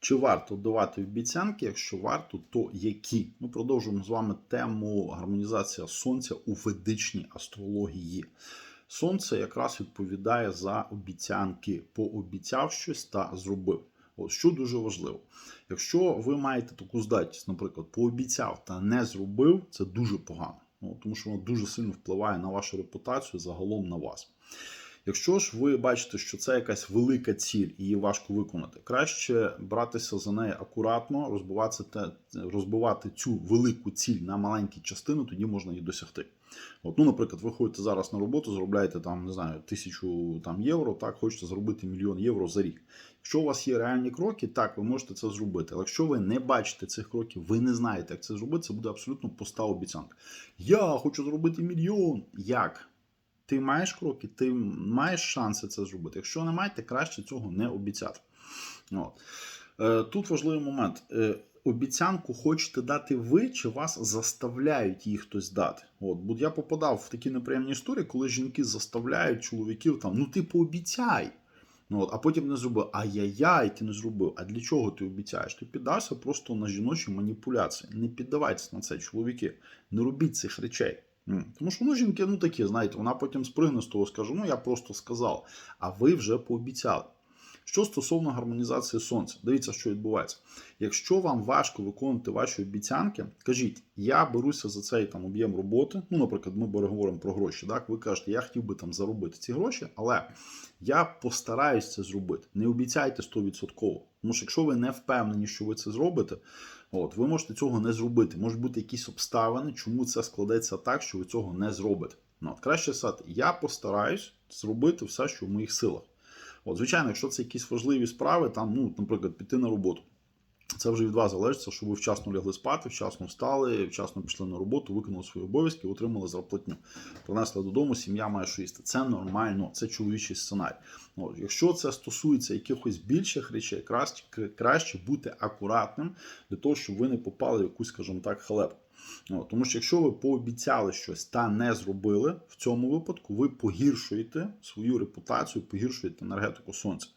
Чи варто давати обіцянки? Якщо варто, то які? Ми продовжуємо з вами тему гармонізація сонця у ведичній астрології. Сонце якраз відповідає за обіцянки, пообіцяв щось та зробив. От що дуже важливо. Якщо ви маєте таку здатність, наприклад, пообіцяв та не зробив, це дуже погано. Ну, тому що воно дуже сильно впливає на вашу репутацію загалом на вас. Якщо ж ви бачите, що це якась велика ціль і її важко виконати, краще братися за неї акуратно, розбивати, те, розбивати цю велику ціль на маленькі частини, тоді можна її досягти. От, ну, наприклад, ви ходите зараз на роботу, заробляєте там, не знаю, тисячу там, євро, так, хочете зробити мільйон євро за рік. Якщо у вас є реальні кроки, так, ви можете це зробити. Але якщо ви не бачите цих кроків, ви не знаєте, як це зробити, це буде абсолютно пуста обіцянка. Я хочу зробити мільйон. Як? Ти маєш кроки, ти маєш шанси це зробити. Якщо не маєте, краще цього не обіцяти. От. Е, Тут важливий момент. Е, Обіцянку хочете дати ви, чи вас заставляють її хтось дати. От, бо я попадав в такі неприємні історії, коли жінки заставляють чоловіків там, ну ти пообіцяй. Ну, от, а потім не зробив. Ай-яй-яй, ти не зробив. А для чого ти обіцяєш? Ти піддався просто на жіночі маніпуляції. Не піддавайтеся на це, чоловіки. Не робіть цих речей. Тому що ну, жінки, ну такі, знаєте, вона потім спригне з того, скаже, ну я просто сказав, а ви вже пообіцяли. Що стосовно гармонізації сонця, дивіться, що відбувається. Якщо вам важко виконувати ваші обіцянки, кажіть, я беруся за цей там об'єм роботи. Ну, наприклад, ми говоримо про гроші. Так, ви кажете, я хотів би там заробити ці гроші, але я постараюсь це зробити. Не обіцяйте 100%. Тому що якщо ви не впевнені, що ви це зробите, от ви можете цього не зробити. Можуть бути якісь обставини, чому це складеться так, що ви цього не зробите. Ну, от краще сказати, я постараюсь зробити все, що в моїх силах. От, звичайно, якщо це якісь важливі справи, там, ну, наприклад, піти на роботу. Це вже від вас залежить, щоб ви вчасно лягли спати, вчасно встали, вчасно пішли на роботу, виконали свої обов'язки, отримали зарплатню. Принесли додому, сім'я має що їсти. Це нормально, це чоловічий сценарій. Ну, якщо це стосується якихось більших речей, краще, краще бути акуратним для того, щоб ви не попали в якусь, скажімо так, халепу. От, тому що якщо ви пообіцяли щось та не зробили, в цьому випадку ви погіршуєте свою репутацію, погіршуєте енергетику сонця.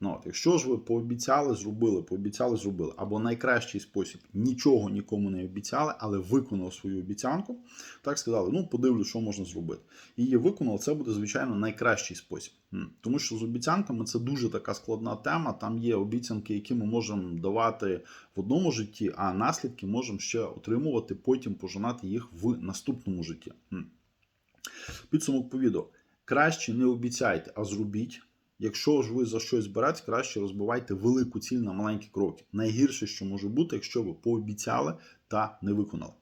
Ну, от, Якщо ж ви пообіцяли, зробили, пообіцяли, зробили, або найкращий спосіб нічого нікому не обіцяли, але виконали свою обіцянку, так сказали, ну подивлюсь, що можна зробити. Її виконали, це буде, звичайно, найкращий спосіб. Тому що з обіцянками це дуже така складна тема. Там є обіцянки, які ми можемо давати в одному житті, а наслідки можемо ще отримувати, потім пожинати їх в наступному житті. Підсумок по. Краще не обіцяйте, а зробіть. Якщо ж ви за щось берете, краще розбивайте велику ціль на маленькі кроки. Найгірше, що може бути, якщо ви пообіцяли та не виконали.